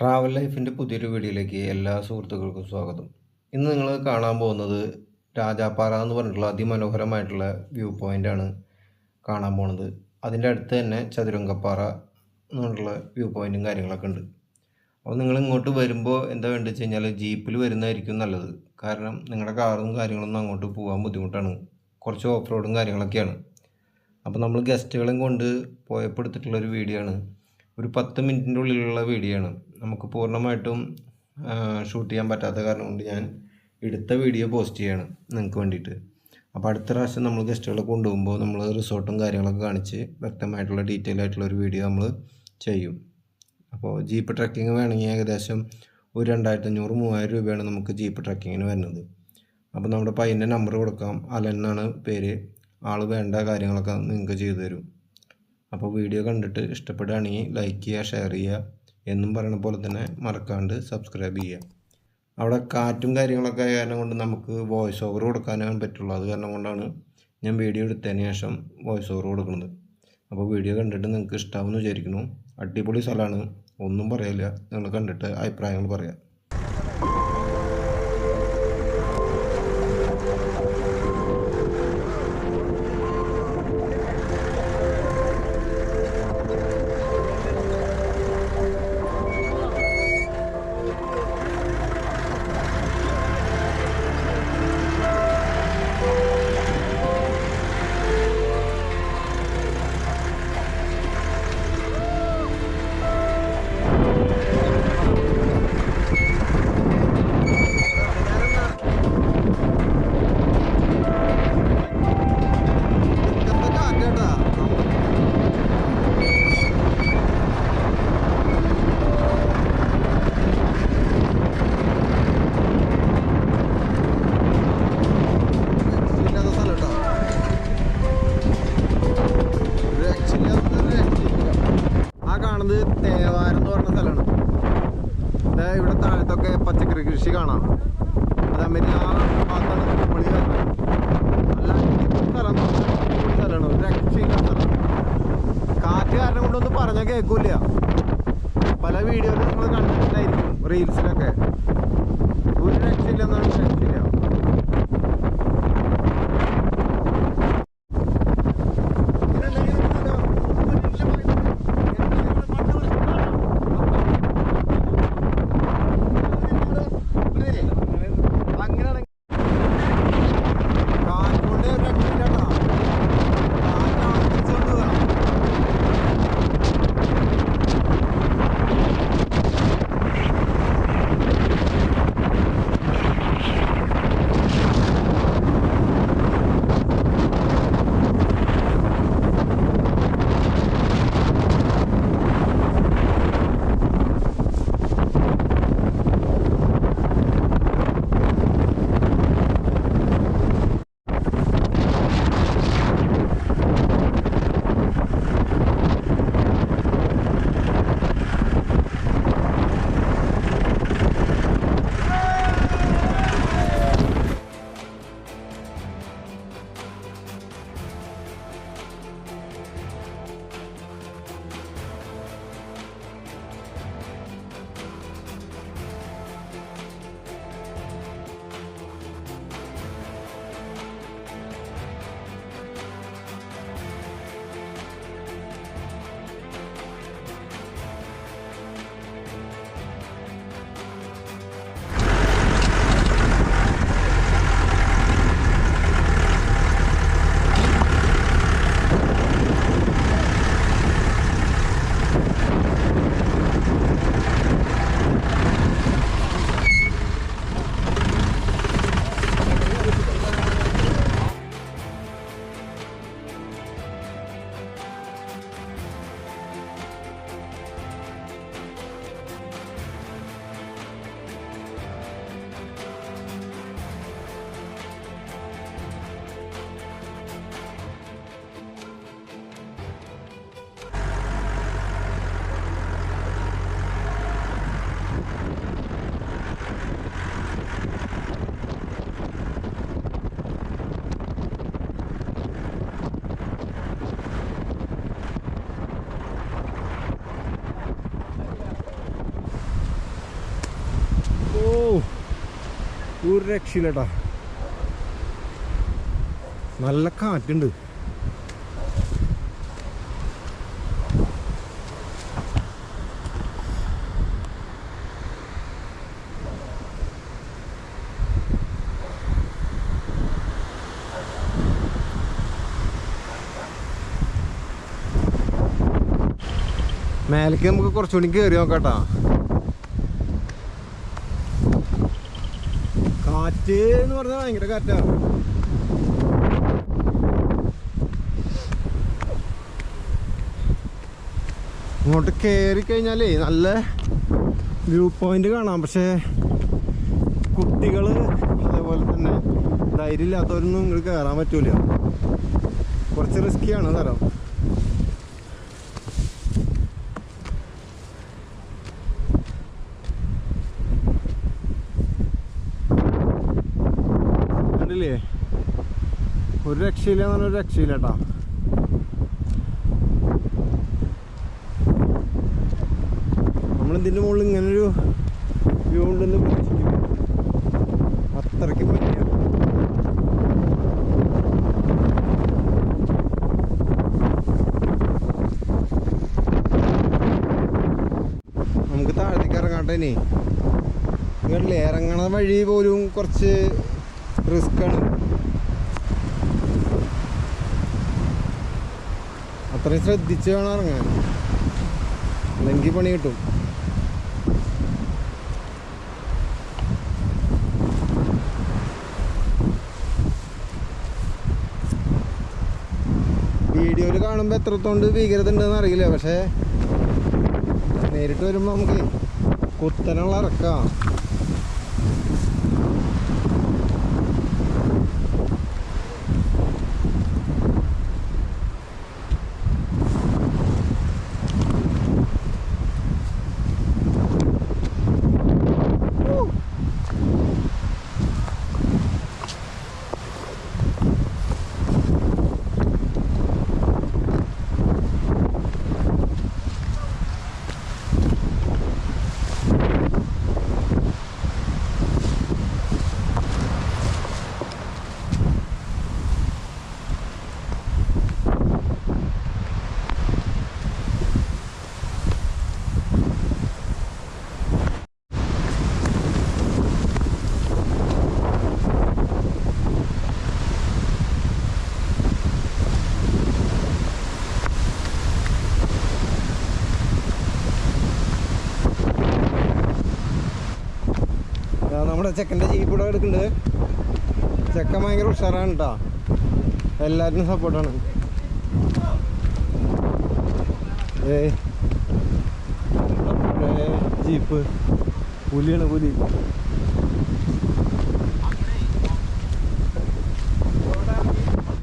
Travel ലൈഫിന്റെ പുതിയൊരു വീഡിയോയിലേക്ക് എല്ലാ സുഹൃത്തുക്കൾക്കും സ്വാഗതം. ഇന്ന് നിങ്ങൾ കാണാൻ പോകുന്നത് രാജാപ്പാറ എന്ന് പറഞ്ഞിട്ടുള്ള അതിമനോഹരമായിട്ടുള്ള വ്യൂ പോയിന്റാണ് കാണാൻ പോകുന്നത്. അതിന്റെ അടുത്ത് തന്നെ ചതുരംഗപ്പാറ എന്ന് പറഞ്ഞിട്ടുള്ള വ്യൂ പോയിന്റും കാര്യങ്ങളൊക്കെ ഉണ്ട്. അപ്പോൾ നിങ്ങൾ ഇങ്ങോട്ട് വരുമ്പോൾ എന്താ വേണ്ടത് വെച്ച് കഴിഞ്ഞാൽ ജീപ്പിൽ വരുന്നതായിരിക്കും നല്ലത്. കാരണം നിങ്ങളുടെ കാറും കാര്യങ്ങളൊന്നും അങ്ങോട്ട് പോകാൻ ബുദ്ധിമുട്ടാണ്. കുറച്ച് ഓഫ് റോഡും കാര്യങ്ങളൊക്കെയാണ്. അപ്പോൾ നമ്മൾ ഗസ്റ്റുകളും കൊണ്ട് പോയപ്പോൾ എടുത്തിട്ടുള്ളൊരു വീഡിയോ ആണ്. ഒരു പത്ത് മിനിറ്റിന്റെ ഉള്ളിലുള്ള വീഡിയോ ആണ്. നമുക്ക് പൂർണമായിട്ടും ഷൂട്ട് ചെയ്യാൻ പറ്റാത്ത കാരണം കൊണ്ട് ഞാൻ എടുത്ത വീഡിയോ പോസ്റ്റ് ചെയ്യാണ് നിങ്ങൾക്ക് വേണ്ടിയിട്ട്. അപ്പോൾ അടുത്ത പ്രാവശ്യം നമ്മൾ ഗസ്റ്റുകളെ കൊണ്ടുപോകുമ്പോൾ നമ്മൾ റിസോർട്ടും കാര്യങ്ങളൊക്കെ കാണിച്ച് വ്യക്തമായിട്ടുള്ള ഡീറ്റെയിൽ ആയിട്ടുള്ള ഒരു വീഡിയോ നമ്മൾ ചെയ്യും. അപ്പോൾ ജീപ്പ് ട്രക്കിങ് വേണമെങ്കിൽ ഏകദേശം ഒരു രണ്ടായിരത്തി അഞ്ഞൂറ് മൂവായിരം രൂപയാണ് നമുക്ക് ജീപ്പ് ട്രക്കിങ്ങിന് വരുന്നത്. അപ്പോൾ നമ്മുടെ പയ്യന്റെ നമ്പർ കൊടുക്കാം. അലൻ എന്നാണ് പേര്. ആൾ വേണ്ട കാര്യങ്ങളൊക്കെ നിങ്ങൾക്ക് ചെയ്തു തരും. അപ്പോൾ വീഡിയോ കണ്ടിട്ട് ഇഷ്ടപ്പെടുകയാണെങ്കിൽ ലൈക്ക് ചെയ്യുക ഷെയർ ചെയ്യുക. എന്നും പറയണ പോലെ തന്നെ മറക്കാണ്ട് സബ്സ്ക്രൈബ് ചെയ്യുക. അവിടെ കാറ്റും കാര്യങ്ങളൊക്കെ ആയ കാരണം കൊണ്ട് നമുക്ക് വോയിസ് ഓവർ കൊടുക്കാനേ പറ്റുള്ളൂ. അത് കാരണം കൊണ്ടാണ് ഞാൻ വീഡിയോ എടുത്തതിന് ശേഷം വോയിസ് ഓവർ കൊടുക്കുന്നത്. അപ്പോൾ വീഡിയോ കണ്ടിട്ട് നിങ്ങൾക്ക് ഇഷ്ടമാവുമെന്ന് വിചാരിക്കുന്നു. അടിപൊളി സ്ഥലമാണ്. ഒന്നും പറയില്ല. നിങ്ങൾ കണ്ടിട്ട് അഭിപ്രായങ്ങൾ പറയാം. താഴത്തൊക്കെ പച്ചക്കറി കൃഷി കാണാം അതേമാതിരി ആ ഭാഗത്താണ് കുമ്പളി വരുന്നത് അടിപൊളി സ്ഥലമാണ്. രക്ഷയില്ല സ്ഥലം കാറ്റ് കാരണം കൊണ്ടൊന്നും പറഞ്ഞാൽ കേൾക്കൂല പല വീഡിയോയിലും നിങ്ങൾ കണ്ടിട്ടുണ്ടായിരിക്കും. റീൽസിലൊക്കെ ഒരു രക്ഷയില്ല കേട്ടാ നല്ല കാറ്റുണ്ട്. മേലേക്ക് നമുക്ക് കുറച്ചുകൂടി കയറി നോക്കാട്ടാ കാറ്റ് എന്ന് പറഞ്ഞാൽ ഭയങ്കര കാറ്റാ. ഇങ്ങോട്ട് കയറി കഴിഞ്ഞാലേ നല്ല വ്യൂ പോയിന്റ് കാണാം. പക്ഷേ കുട്ടികൾ അതേപോലെ തന്നെ ധൈര്യം ഇല്ലാത്തവരൊന്നും ഇങ്ങോട്ട് കയറാൻ പറ്റൂല. കുറച്ച് റിസ്ക്കിയാണ് തരം ഒരു രക്ഷയില്ല എന്ന് പറഞ്ഞാൽ ഒരു രക്ഷയില്ല കേട്ടോ നമ്മൾ ഇതിന്റെ മുകളിൽ ഇങ്ങനൊരു വ്യൂ ഉണ്ടെന്ന് പ്രതീക്ഷിക്കും അത്രയ്ക്ക് പറ്റിയ നമുക്ക് താഴത്തേക്ക് ഇറങ്ങാട്ടെ ഇനി. നിങ്ങളില്ലേ ഇറങ്ങണ വഴി പോലും കുറച്ച് റിസ്ക് അത്രയും ശ്രദ്ധിച്ച് വേണം ഇറങ്ങാൻ. അല്ലെങ്കിൽ പണി കിട്ടും. വീഡിയോയിൽ കാണുമ്പോൾ എത്രത്തോണ്ട് ഭീകരത ഉണ്ടെന്ന് അറിയില്ല പക്ഷേ നേരിട്ട് വരുമ്പോൾ നമുക്ക് കുത്തനുള്ള ഇറക്കാം ദാ നമ്മുടെ ചെക്കന്റെ ജീപ്പിടെ എടുക്കുന്നുണ്ട് ചെക്കൻ ഭയങ്കര ഉഷാറാണ് കേട്ടോ എല്ലാത്തിനും സപ്പോർട്ടാണ് ഏ. ജീപ്പ് പുലിയാണ് പുലി.